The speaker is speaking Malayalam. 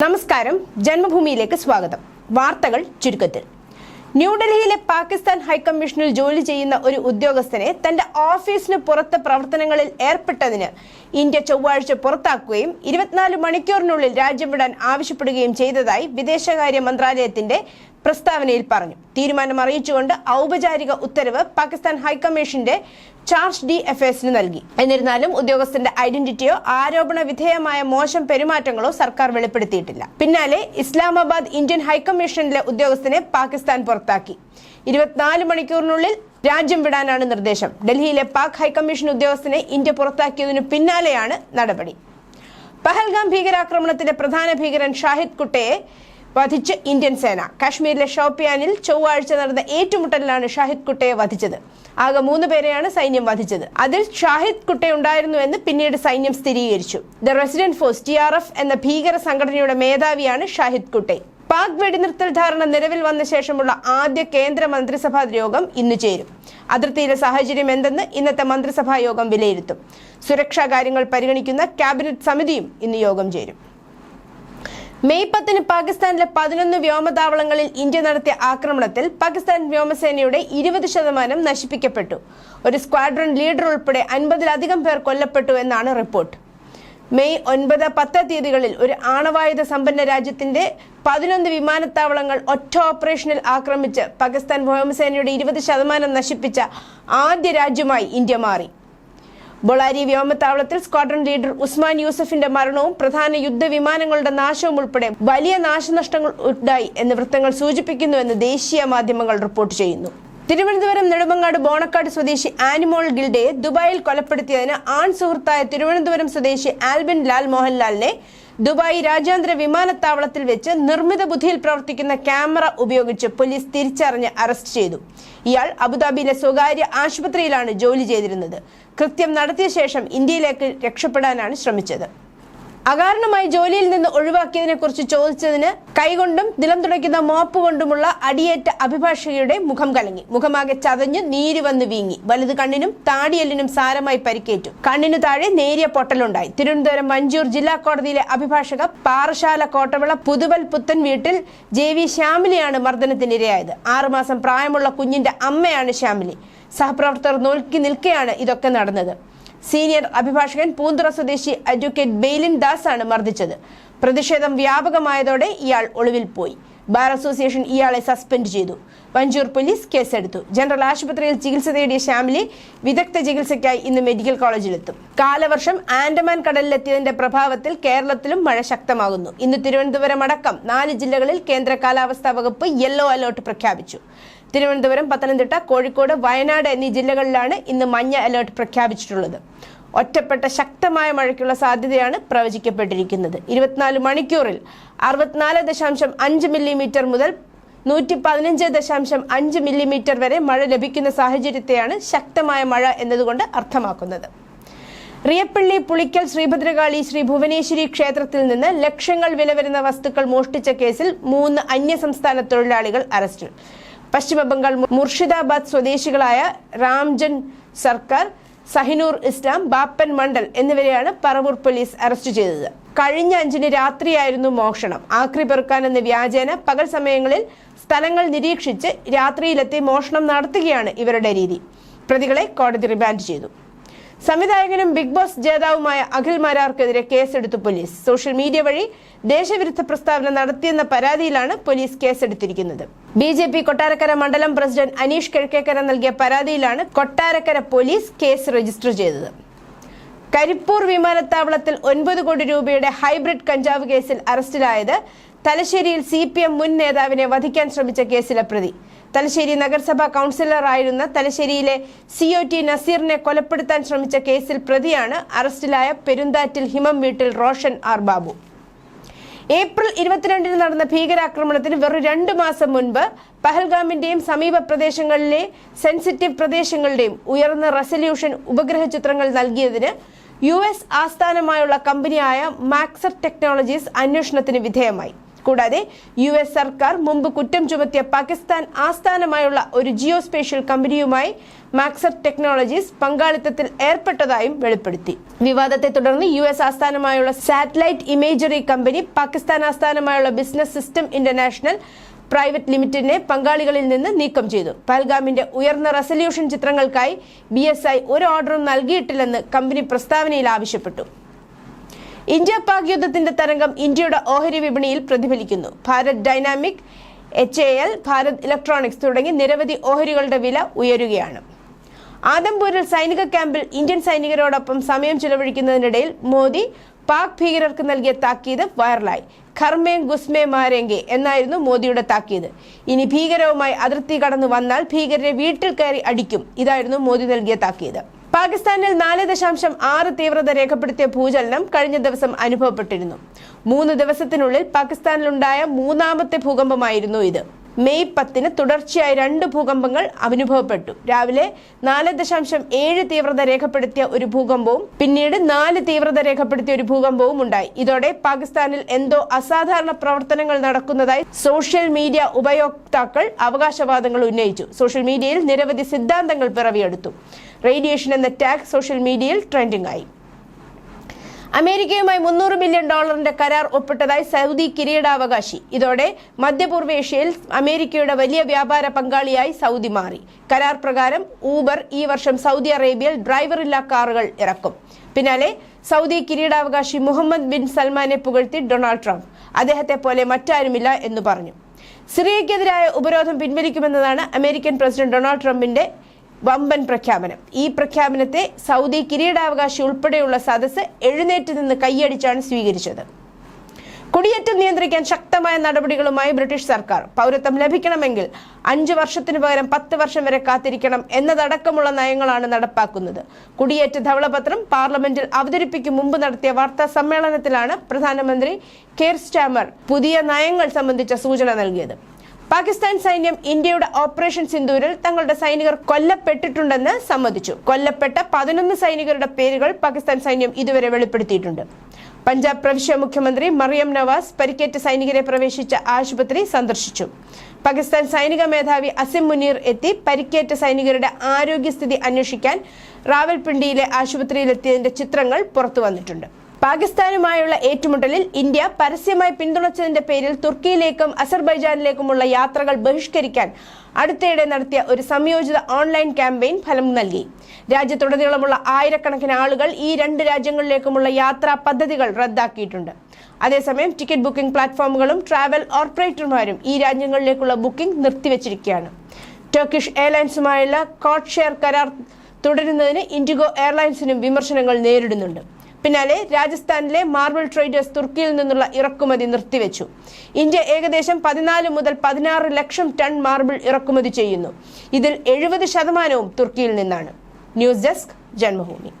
നമസ്കാരം. ജന്മഭൂമിയിലേക്ക് സ്വാഗതം. വാർത്തകൾ ചുരുക്കത്തിൽ. ന്യൂഡൽഹിയിലെ പാകിസ്ഥാൻ ഹൈക്കമ്മീഷനിൽ ജോലി ചെയ്യുന്ന ഒരു ഉദ്യോഗസ്ഥനെ തന്റെ ഓഫീസിന് പുറത്ത് പ്രവർത്തനങ്ങളിൽ ഏർപ്പെട്ടതിന് ഇന്ത്യ ചൊവ്വാഴ്ച പുറത്താക്കുകയും ഇരുപത്തിനാല് മണിക്കൂറിനുള്ളിൽ രാജ്യം വിടാൻ ആവശ്യപ്പെടുകയും ചെയ്തതായി വിദേശകാര്യ മന്ത്രാലയത്തിന്റെ പ്രസ്താവനയിൽ പറഞ്ഞു. തീരുമാനം അറിയിച്ചുകൊണ്ട് ഔപചാരിക ഉത്തരവ് പാകിസ്ഥാൻ ഹൈക്കമ്മീഷന്റെ ചാർജ് ഡി എഫ് എസിന് നൽകി. എന്നിരുന്നാലും ഉദ്യോഗസ്ഥന്റെ ഐഡന്റിറ്റിയോ ആരോപണ വിധേയമായ മോശം പെരുമാറ്റങ്ങളോ സർക്കാർ വെളിപ്പെടുത്തിയിട്ടില്ല. പിന്നാലെ ഇസ്ലാമാബാദ് ഇന്ത്യൻ ഹൈക്കമ്മീഷനിലെ ഉദ്യോഗസ്ഥനെ പാകിസ്ഥാൻ പുറത്താക്കി. ഇരുപത്തിനാല് മണിക്കൂറിനുള്ളിൽ രാജ്യം വിടാനാണ് നിർദ്ദേശം. ഡൽഹിയിലെ പാക് ഹൈക്കമ്മീഷൻ ഉദ്യോഗസ്ഥനെ ഇന്ത്യ പുറത്താക്കിയതിനു പിന്നാലെയാണ് നടപടി. പഹൽഗാം ഭീകരാക്രമണത്തിലെ പ്രധാന ഭീകരൻ ഷാഹിദ് കുട്ടയെ വധിച്ച് ഇന്ത്യൻ സേന. കാശ്മീരിലെ ഷോപ്പിയാനിൽ ചൊവ്വാഴ്ച നടന്ന ഏറ്റുമുട്ടലിലാണ് ഷാഹിദ് കുട്ടയെ വധിച്ചത്. ആകെ മൂന്ന് പേരെയാണ് സൈന്യം വധിച്ചത്. അതിൽ ഷാഹിദ് കുട്ടെ ഉണ്ടായിരുന്നുവെന്ന് പിന്നീട് സൈന്യം സ്ഥിരീകരിച്ചു. ദ റെസിഡന്റ് ഫോഴ്സ് ടി എന്ന ഭീകര സംഘടനയുടെ മേധാവിയാണ് ഷാഹിദ് കുട്ടെ. പാക് വെടിനിർത്തൽ ധാരണ നിലവിൽ വന്ന ശേഷമുള്ള ആദ്യ കേന്ദ്ര മന്ത്രിസഭാ യോഗം ഇന്ന് ചേരും. അതിർത്തിയിലെ സാഹചര്യം എന്തെന്ന് ഇന്നത്തെ മന്ത്രിസഭാ യോഗം വിലയിരുത്തും. സുരക്ഷാ കാര്യങ്ങൾ പരിഗണിക്കുന്ന ക്യാബിനറ്റ് സമിതിയും ഇന്ന് യോഗം ചേരും. മെയ് പത്തിന് പാകിസ്ഥാനിലെ പതിനൊന്ന് വ്യോമതാവളങ്ങളിൽ ഇന്ത്യ നടത്തിയ ആക്രമണത്തിൽ പാകിസ്ഥാൻ വ്യോമസേനയുടെ ഇരുപത് ശതമാനം നശിപ്പിക്കപ്പെട്ടു. ഒരു സ്ക്വാഡ്രൺ ലീഡർ ഉൾപ്പെടെ അൻപതിലധികം പേർ കൊല്ലപ്പെട്ടു എന്നാണ് റിപ്പോർട്ട്. മെയ് ഒൻപത് പത്ത് തീയതികളിൽ ഒരു ആണവായുധ സമ്പന്ന രാജ്യത്തിന്റെ പതിനൊന്ന് വിമാനത്താവളങ്ങൾ ഒറ്റ ഓപ്പറേഷനിൽ ആക്രമിച്ച് പാകിസ്ഥാൻ വ്യോമസേനയുടെ ഇരുപത് ശതമാനം നശിപ്പിച്ച ആദ്യ രാജ്യമായി ഇന്ത്യ മാറി. ബൊളാരി വ്യോമത്താവളത്തിൽ സ്ക്വാഡ്രൺ ലീഡർ ഉസ്മാൻ യൂസഫിന്റെ മരണവും പ്രധാന യുദ്ധവിമാനങ്ങളുടെ നാശവും ഉൾപ്പെടെ വലിയ നാശനഷ്ടങ്ങൾ ഉണ്ടായി എന്ന് വൃത്തങ്ങൾ സൂചിപ്പിക്കുന്നുവെന്ന് ദേശീയ മാധ്യമങ്ങൾ റിപ്പോർട്ട് ചെയ്യുന്നു. തിരുവനന്തപുരം നെടുമങ്ങാട് ബോണക്കാട് സ്വദേശി ആനിമോൾ ഗിൽഡയെ ദുബായിൽ കൊലപ്പെടുത്തിയതിന് ആൺ സുഹൃത്തായ തിരുവനന്തപുരം സ്വദേശി ആൽബിൻ ലാൽ മോഹൻലാലിനെ ദുബായ് രാജ്യാന്തര വിമാനത്താവളത്തിൽ വെച്ച് നിർമ്മിത ബുദ്ധിയിൽ പ്രവർത്തിക്കുന്ന ക്യാമറ ഉപയോഗിച്ച് പോലീസ് തിരിച്ചറിഞ്ഞ് അറസ്റ്റ് ചെയ്തു. ഇയാൾ അബുദാബിയിലെ സ്വകാര്യ ആശുപത്രിയിലാണ് ജോലി ചെയ്തിരുന്നത്. കൃത്യം നടത്തിയ ശേഷം ഇന്ത്യയിലേക്ക് രക്ഷപ്പെടാനാണ് ശ്രമിച്ചത്. അകാരണമായി ജോലിയിൽ നിന്ന് ഒഴിവാക്കിയതിനെ കുറിച്ച് ചോദിച്ചതിന് കൈകൊണ്ടും നിലം തുടയ്ക്കുന്ന മോപ്പ് കൊണ്ടുമുള്ള അടിയേറ്റ അഭിഭാഷകയുടെ മുഖം കലങ്ങി. മുഖമാകെ ചതഞ്ഞ് നീര് വന്ന് വീങ്ങി. വലുത് കണ്ണിനും താടിയെല്ലിനും സാരമായി പരിക്കേറ്റു. കണ്ണിനു താഴെ നേരിയ പൊട്ടലുണ്ടായി. തിരുവനന്തപുരം മഞ്ചൂർ ജില്ലാ കോടതിയിലെ അഭിഭാഷക പാറശാല കോട്ടവിള പുതുവൽ പുത്തൻ വീട്ടിൽ ജെ വി ശ്യാമിലിയാണ് മർദ്ദനത്തിനിരയായത് ആറുമാസം പ്രായമുള്ള കുഞ്ഞിന്റെ അമ്മയാണ് ശ്യാമിലി. സഹപ്രവർത്തകർ നോക്കി നിൽക്കെയാണ് ഇതൊക്കെ നടന്നത്. സീനിയർ അഭിഭാഷകൻ പൂന്തുറ സ്വദേശി അഡ്വക്കേറ്റ് ബെയ്ലിൻ ദാസ് ആണ് മർദ്ദിച്ചത്. പ്രതിഷേധം വ്യാപകമായതോടെ ഇയാൾ ഒളിവിൽ പോയി. ബാർ അസോസിയേഷൻ ഇയാളെ സസ്പെൻഡ് ചെയ്തു. വഞ്ചൂർ പോലീസ് കേസെടുത്തു. ജനറൽ ആശുപത്രിയിൽ ചികിത്സ തേടിയ ശ്യാമിലി വിദഗ്ധ ചികിത്സയ്ക്കായി ഇന്ന് മെഡിക്കൽ കോളേജിലെത്തും. കാലവർഷം ആൻഡമാൻ കടലിലെത്തിയതിന്റെ പ്രഭാവത്തിൽ കേരളത്തിലും മഴ ശക്തമാകുന്നു. ഇന്ന് തിരുവനന്തപുരം അടക്കം നാല് ജില്ലകളിൽ കേന്ദ്ര കാലാവസ്ഥാ വകുപ്പ് യെല്ലോ അലർട്ട് പ്രഖ്യാപിച്ചു. തിരുവനന്തപുരം പത്തനംതിട്ട കോഴിക്കോട് വയനാട് എന്നീ ജില്ലകളിലാണ് ഇന്ന് മഞ്ഞ അലേർട്ട് പ്രഖ്യാപിച്ചിട്ടുള്ളത്. ഒറ്റപ്പെട്ട ശക്തമായ മഴയ്ക്കുള്ള സാധ്യതയാണ് പ്രവചിക്കപ്പെട്ടിരിക്കുന്നത്. ഇരുപത്തിനാല് മണിക്കൂറിൽ അറുപത്തിനാല് ദശാംശം അഞ്ച് മില്ലിമീറ്റർ മുതൽ നൂറ്റി പതിനഞ്ച് ദശാംശം അഞ്ച് മില്ലിമീറ്റർ വരെ മഴ ലഭിക്കുന്ന സാഹചര്യത്തെയാണ് ശക്തമായ മഴ എന്നതുകൊണ്ട് അർത്ഥമാക്കുന്നത്. റിയപ്പള്ളി പുളിക്കൽ ശ്രീഭദ്രകാളി ശ്രീ ഭുവനേശ്വരി ക്ഷേത്രത്തിൽ നിന്ന് ലക്ഷങ്ങൾ വില വരുന്ന വസ്തുക്കൾ മോഷ്ടിച്ച കേസിൽ മൂന്ന് അന്യസംസ്ഥാന തൊഴിലാളികൾ അറസ്റ്റിൽ. പശ്ചിമബംഗാൾ മുർഷിദാബാദ് സ്വദേശികളായ രാംജൻ സർക്കാർ സഹിനൂർ ഇസ്ലാം ബാപ്പൻ മണ്ഡൽ എന്നിവരെയാണ് പറവൂർ പോലീസ് അറസ്റ്റ് ചെയ്തത്. കഴിഞ്ഞ അഞ്ചിന് രാത്രിയായിരുന്നു മോഷണം. ആക്രി പെറുക്കാൻ എന്ന വ്യാജേന പകൽ സമയങ്ങളിൽ സ്ഥലങ്ങൾ നിരീക്ഷിച്ച് രാത്രിയിലെത്തി മോഷണം നടത്തുകയാണ് ഇവരുടെ രീതി. പ്രതികളെ കോടതി റിമാൻഡ് ചെയ്തു. സംവിധായകനും ബിഗ് ബോസ് ജേതാവുമായ അഖിൽ മാരാർക്കെതിരെ കേസെടുത്തു പോലീസ്. സോഷ്യൽ മീഡിയ വഴി ദേശവിരുദ്ധ പ്രസ്താവന നടത്തിയെന്ന പരാതിയിലാണ് പോലീസ് കേസെടുത്തിരിക്കുന്നത്. ബി ജെ പി കൊട്ടാരക്കര മണ്ഡലം പ്രസിഡന്റ് അനീഷ് കിഴക്കേക്കര നൽകിയ പരാതിയിലാണ് കൊട്ടാരക്കര പോലീസ് കേസ് രജിസ്റ്റർ ചെയ്തത്. കരിപ്പൂർ വിമാനത്താവളത്തിൽ ഒൻപത് കോടി രൂപയുടെ ഹൈബ്രിഡ് കഞ്ചാവ് കേസിൽ അറസ്റ്റിലായത് തലശ്ശേരിയിൽ സി മുൻ നേതാവിനെ വധിക്കാൻ ശ്രമിച്ച കേസിലെ പ്രതി. തലശ്ശേരി നഗരസഭാ കൗൺസിലറായിരുന്ന തലശ്ശേരിയിലെ സി ഒ ടി നസീറിനെ കൊലപ്പെടുത്താൻ ശ്രമിച്ച കേസിൽ പ്രതിയാണ്. അറസ്റ്റിലായ പെരുന്താറ്റിൽ ഹിമം വീട്ടിൽ റോഷൻ ആർ ബാബു. ഏപ്രിൽ ഇരുപത്തിരണ്ടിന് നടന്ന ഭീകരാക്രമണത്തിന് വെറും രണ്ടു മാസം മുൻപ് പഹൽഗാമിന്റെയും സമീപ പ്രദേശങ്ങളിലെ സെൻസിറ്റീവ് പ്രദേശങ്ങളുടെയും ഉയർന്ന റെസല്യൂഷൻ ഉപഗ്രഹ ചിത്രങ്ങൾ നൽകിയതിന് യു എസ് ആസ്ഥാനമായുള്ള കമ്പനിയായ മാക്സർ ടെക്നോളജീസ് അന്വേഷണത്തിന് വിധേയമായി. കൂടാതെ യു എസ് സർക്കാർ മുമ്പ് കുറ്റം ചുമത്തിയ പാകിസ്ഥാൻ ആസ്ഥാനമായുള്ള ഒരു ജിയോ സ്പേഷ്യൽ കമ്പനിയുമായി മാക്സർ ടെക്നോളജീസ് പങ്കാളിത്തത്തിൽ ഏർപ്പെട്ടതായും വെളിപ്പെടുത്തി. വിവാദത്തെ തുടർന്ന് യു എസ് ആസ്ഥാനമായുള്ള സാറ്റലൈറ്റ് ഇമേജറി കമ്പനി പാകിസ്ഥാൻ ആസ്ഥാനമായുള്ള ബിസിനസ് സിസ്റ്റം ഇന്റർനാഷണൽ പ്രൈവറ്റ് ലിമിറ്റഡിനെ പങ്കാളികളിൽ നിന്ന് നീക്കം ചെയ്തു. പൽഗാമിന്റെ ഉയർന്ന റെസല്യൂഷൻ ചിത്രങ്ങൾക്കായി ബി ഒരു ഓർഡറും നൽകിയിട്ടില്ലെന്ന് കമ്പനി പ്രസ്താവനയിൽ ആവശ്യപ്പെട്ടു. ഇന്ത്യ പാക് യുദ്ധത്തിന്റെ തരംഗം ഇന്ത്യയുടെ ഓഹരി വിപണിയിൽ പ്രതിഫലിക്കുന്നു. Bharat dynamic H A L Bharat electronics തുടങ്ങി നിരവധി ഓഹരികളുടെ വില ഉയരുകയാണ്. ആദംപൂരിൽ സൈനിക ക്യാമ്പിൽ ഇന്ത്യൻ സൈനികരോടൊപ്പം സമയം ചിലവഴിക്കുന്നതിനിടയിൽ മോദി പാക് ഭീകരർക്ക് നൽകിയ താക്കീത് വൈറലായി. ഖർമേ ഗുസ്മേ മാരേങ്കെ എന്നായിരുന്നു മോദിയുടെ താക്കീത്. ഇനി ഭീകരവുമായി അതിർത്തി കടന്നു വന്നാൽ ഭീകരരെ വീട്ടിൽ കയറി അടിക്കും. ഇതായിരുന്നു മോദി നൽകിയ താക്കീത്. പാകിസ്ഥാനിൽ നാല് ദശാംശം ആറ് തീവ്രത രേഖപ്പെടുത്തിയ ഭൂചലനം കഴിഞ്ഞ ദിവസം അനുഭവപ്പെട്ടിരുന്നു. മൂന്ന് ദിവസത്തിനുള്ളിൽ പാകിസ്ഥാനിലുണ്ടായ മൂന്നാമത്തെ ഭൂകമ്പമായിരുന്നു ഇത്. മെയ് പത്തിന് തുടർച്ചയായി രണ്ട് ഭൂകമ്പങ്ങൾ അനുഭവപ്പെട്ടു രാവിലെ നാല് ദശാംശം ഏഴ് തീവ്രത രേഖപ്പെടുത്തിയ ഒരു ഭൂകമ്പവും പിന്നീട് നാല് തീവ്രത രേഖപ്പെടുത്തിയ ഒരു ഭൂകമ്പവും ഉണ്ടായി. ഇതോടെ പാകിസ്ഥാനിൽ എന്തോ അസാധാരണ പ്രവർത്തനങ്ങൾ നടക്കുന്നതായി സോഷ്യൽ മീഡിയ ഉപയോക്താക്കൾ അവകാശവാദങ്ങൾ ഉന്നയിച്ചു. സോഷ്യൽ മീഡിയയിൽ നിരവധി സിദ്ധാന്തങ്ങൾ പിറവിയെടുത്തു. റേഡിയേഷൻ എന്ന ടാഗ് സോഷ്യൽ മീഡിയയിൽ ട്രെൻഡിംഗ് ആയി അമേരിക്കയുമായി മുന്നൂറ് ബില്യൺ ഡോളറിന്റെ കരാർ ഒപ്പിട്ടതായി സൗദി കിരീടാവകാശി. ഇതോടെ മധ്യപൂർവേഷ്യയിൽ അമേരിക്കയുടെ വലിയ വ്യാപാര പങ്കാളിയായി സൗദി മാറി. കരാർ പ്രകാരം ഊബർ ഈ വർഷം സൗദി അറേബ്യയിൽ ഡ്രൈവറില്ലാ കാറുകൾ ഇറക്കും. പിന്നാലെ സൗദി കിരീടാവകാശി മുഹമ്മദ് ബിൻ സൽമാനെ പുകഴ്ത്തി ഡൊണാൾഡ് ട്രംപ്. അദ്ദേഹത്തെ പോലെ മറ്റാരുമില്ല എന്ന് പറഞ്ഞു. സിറിയക്കെതിരായ ഉപരോധം പിൻവലിക്കുമെന്നതാണ് അമേരിക്കൻ പ്രസിഡന്റ് ഡൊണാൾഡ് ട്രംപിന്റെ വമ്പൻ പ്രഖ്യാപനം. ഈ പ്രഖ്യാപനത്തെ സൗദി കിരീടാവകാശി ഉൾപ്പെടെയുള്ള സദസ്സ് എഴുന്നേറ്റ് നിന്ന് കൈയടിച്ചാണ് സ്വീകരിച്ചത്. കുടിയേറ്റം നിയന്ത്രിക്കാൻ ശക്തമായ നടപടികളുമായി ബ്രിട്ടീഷ് സർക്കാർ പൗരത്വം ലഭിക്കണമെങ്കിൽ അഞ്ചു വർഷത്തിനു പകരം പത്ത് വർഷം വരെ കാത്തിരിക്കണം എന്നതടക്കമുള്ള നയങ്ങളാണ് നടപ്പാക്കുന്നത്. കുടിയേറ്റ ധവളപത്രം പാർലമെന്റിൽ അവതരിപ്പിക്കും മുമ്പ് നടത്തിയ വാർത്താ സമ്മേളനത്തിലാണ് പ്രധാനമന്ത്രി കെയർ സ്റ്റാമർ പുതിയ നയങ്ങൾ സംബന്ധിച്ച സൂചന നൽകിയത്. പാകിസ്ഥാൻ സൈന്യം ഇന്ത്യയുടെ ഓപ്പറേഷൻ സിന്ദൂരിൽ തങ്ങളുടെ സൈനികർ കൊല്ലപ്പെട്ടിട്ടുണ്ടെന്ന് സമ്മതിച്ചു. കൊല്ലപ്പെട്ട പതിനൊന്ന് സൈനികരുടെ പേരുകൾ പാകിസ്ഥാൻ സൈന്യം ഇതുവരെ വെളിപ്പെടുത്തിയിട്ടുണ്ട്. പഞ്ചാബ് പ്രവിശ്യ മുഖ്യമന്ത്രി മറിയം നവാസ് പരിക്കേറ്റ സൈനികരെ പ്രവേശിച്ച ആശുപത്രി സന്ദർശിച്ചു. പാകിസ്ഥാൻ സൈനിക മേധാവി അസിം മുനീർ എത്തി പരിക്കേറ്റ സൈനികരുടെ ആരോഗ്യസ്ഥിതി അന്വേഷിക്കാൻ റാവൽപിണ്ടിയിലെ ആശുപത്രിയിലെത്തിയതിന്റെ ചിത്രങ്ങൾ പുറത്തു വന്നിട്ടുണ്ട്. പാകിസ്ഥാനുമായുള്ള ഏറ്റുമുട്ടലിൽ ഇന്ത്യ പരസ്യമായി പിന്തുണച്ചതിന്റെ പേരിൽ തുർക്കിയിലേക്കും അസർബൈജാനിലേക്കുമുള്ള യാത്രകൾ ബഹിഷ്കരിക്കാൻ അടുത്തിടെ നടത്തിയ ഒരു സംയോജിത ഓൺലൈൻ ക്യാമ്പയിൻ ഫലം നൽകി. രാജ്യത്തുടനീളമുള്ള ആയിരക്കണക്കിന് ആളുകൾ ഈ രണ്ട് രാജ്യങ്ങളിലേക്കുമുള്ള യാത്രാ പദ്ധതികൾ റദ്ദാക്കിയിട്ടുണ്ട്. അതേസമയം ടിക്കറ്റ് ബുക്കിംഗ് പ്ലാറ്റ്ഫോമുകളും ട്രാവൽ ഓപ്പറേറ്റർമാരും ഈ രാജ്യങ്ങളിലേക്കുള്ള ബുക്കിംഗ് നിർത്തിവച്ചിരിക്കുകയാണ്. ടർക്കിഷ് എയർലൈൻസുമായുള്ള കോഡ് ഷെയർ കരാർ തുടരുന്നതിന് ഇൻഡിഗോ എയർലൈൻസിനും വിമർശനങ്ങൾ നേരിടുന്നുണ്ട്. പിന്നാലെ രാജസ്ഥാനിലെ മാർബിൾ ട്രേഡേഴ്സ് തുർക്കിയിൽ നിന്നുള്ള ഇറക്കുമതി നിർത്തിവെച്ചു. ഇന്ത്യ ഏകദേശം പതിനാല് മുതൽ പതിനാറ് ലക്ഷം ടൺ മാർബിൾ ഇറക്കുമതി ചെയ്യുന്നു. ഇതിൽ എഴുപത് ശതമാനവും തുർക്കിയിൽ നിന്നാണ്. News desk Janmabhumi.